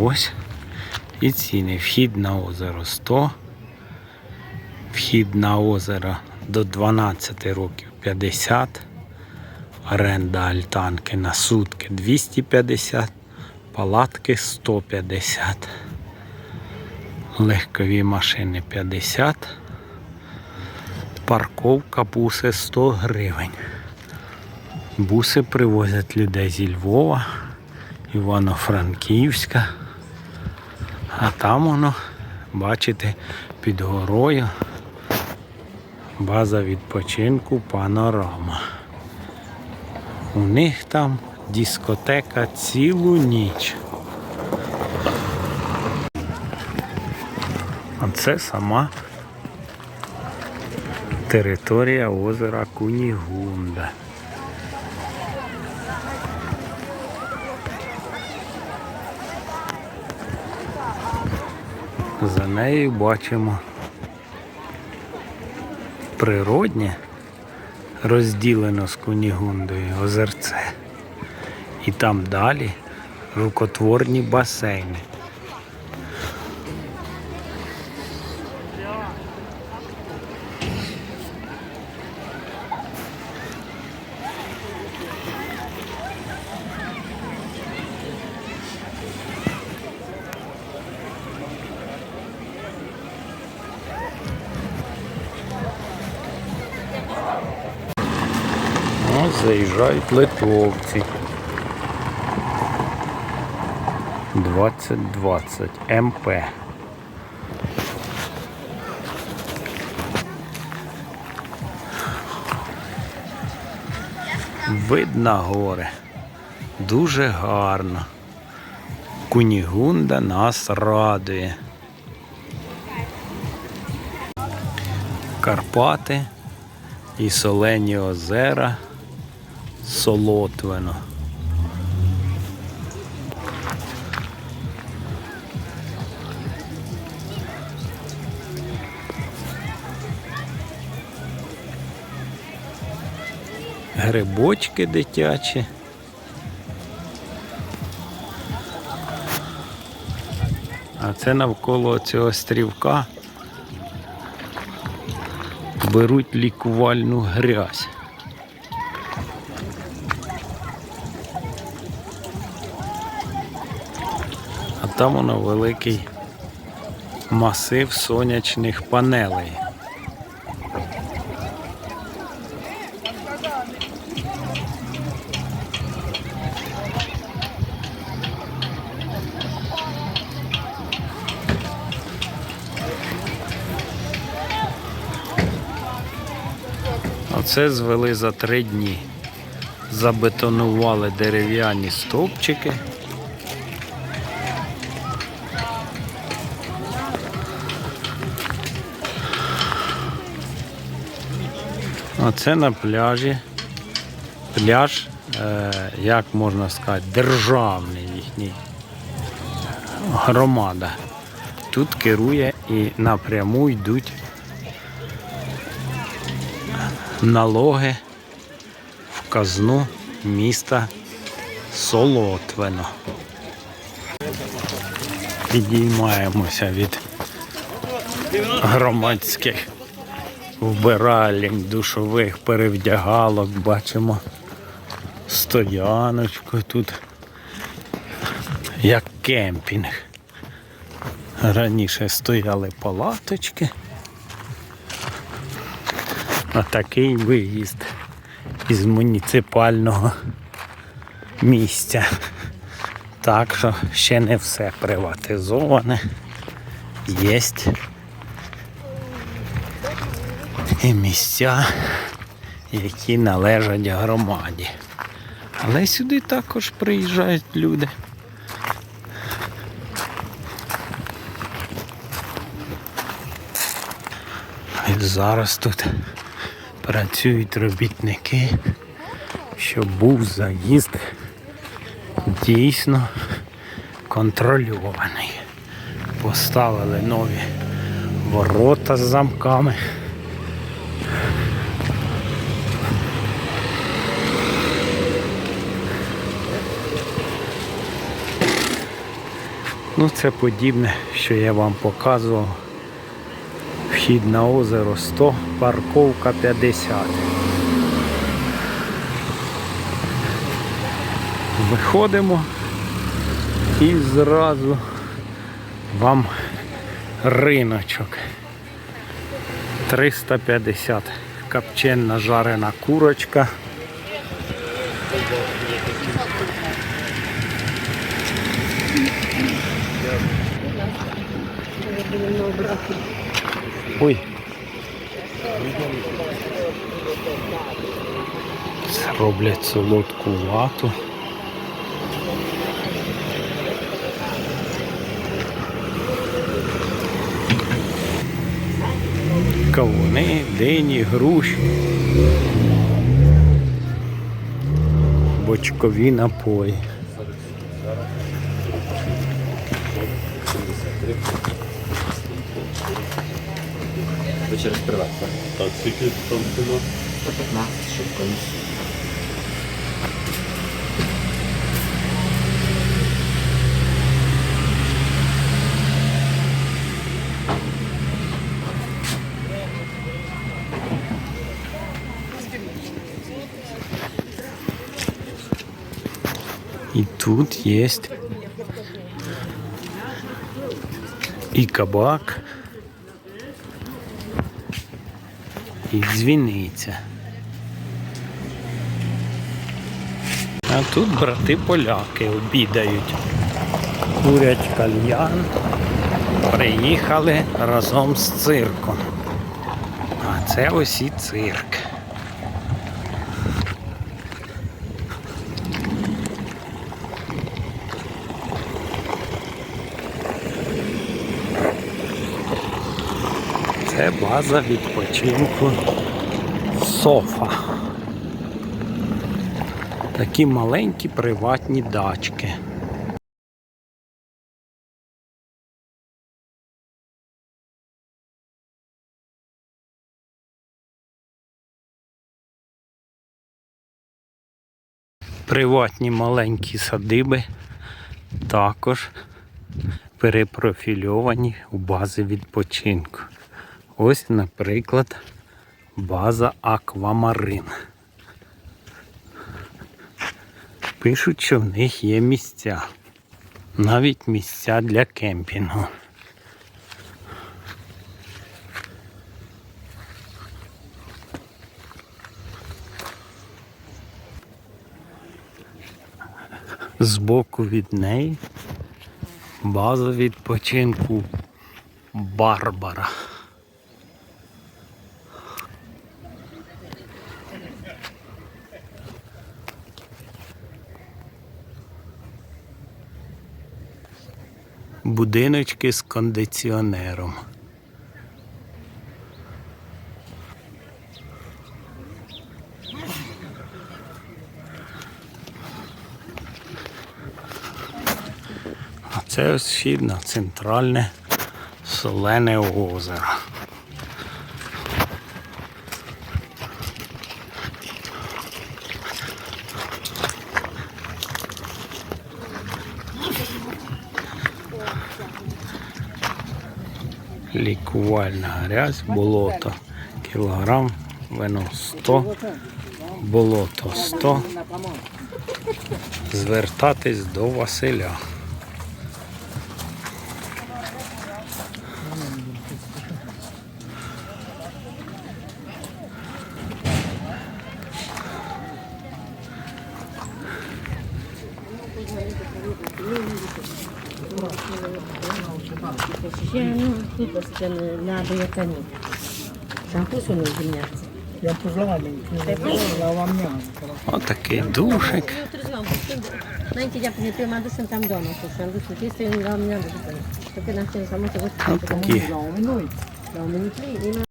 ось. І ціни. Вхід на озеро 100. Вхід на озеро до 12 років 50. Оренда альтанки на сутки 250. Палатки 150. Легкові машини 50. Парковка буси 100 гривень. Буси привозять людей зі Львова, Івано-Франківська. А там воно, бачите, під горою база відпочинку панорама. У них там дискотека цілу ніч. А це сама територія озера Кунігунда. За нею бачимо природнє розділено з Кунігундою озерце. І там далі рукотворні басейни. Ось заїжджають литовці. 2020 МП. Видно гори. Дуже гарно. Кунігунда нас радує. Карпати і солені озера Солотвино. Грибочки дитячі. А це навколо цього стрівка беруть лікувальну грязь. Там воно великий масив сонячних панелей. Оце звели за три дні. Забетонували дерев'яні стовпчики. Оце на пляжі. Пляж, е, як можна сказати, державний їхній громада. Тут керує і напряму йдуть налоги в казну міста Солотвино. Підіймаємося від громадських вбиральень, душових перевдягалок, бачимо стояночку тут, як кемпінг. Раніше стояли палаточки. А такий виїзд із муніципального місця. Так що ще не все приватизоване. Єсть місця, які належать громаді. Але сюди також приїжджають люди. І зараз тут працюють робітники, щоб був заїзд дійсно контрольований. Поставили нові ворота з замками. Ну, це подібне, що я вам показував. Вхід на озеро 100, парковка 50. Виходимо і зразу вам риночок. 350 копчена жарена курочка. Ой. Це роблять солодку вату. Кавуни, дині, груші. Бочкові напої. Через приват, так? Скільки там ціна? 115, щоб комусь. И тут есть и кабак, і дзвіниця. А тут брати поляки обідають. Курять кальян. Приїхали разом з цирком. А це ось і цирк. Це база відпочинку Софа. Такі маленькі приватні дачки. Приватні маленькі садиби також перепрофільовані у бази відпочинку. Ось, наприклад, база Аквамарин. Пишуть, що в них є місця. Навіть місця для кемпінгу. Збоку від неї база відпочинку Барбара. Будиночки з кондиціонером. А це ось вхід центральне солене озеро. Лікувальна грязь, болото. Кілограм, вино 100, болото 100. Звертатись до Василя. Ще ну, тут. Я я вам не Отакий душик. Отакі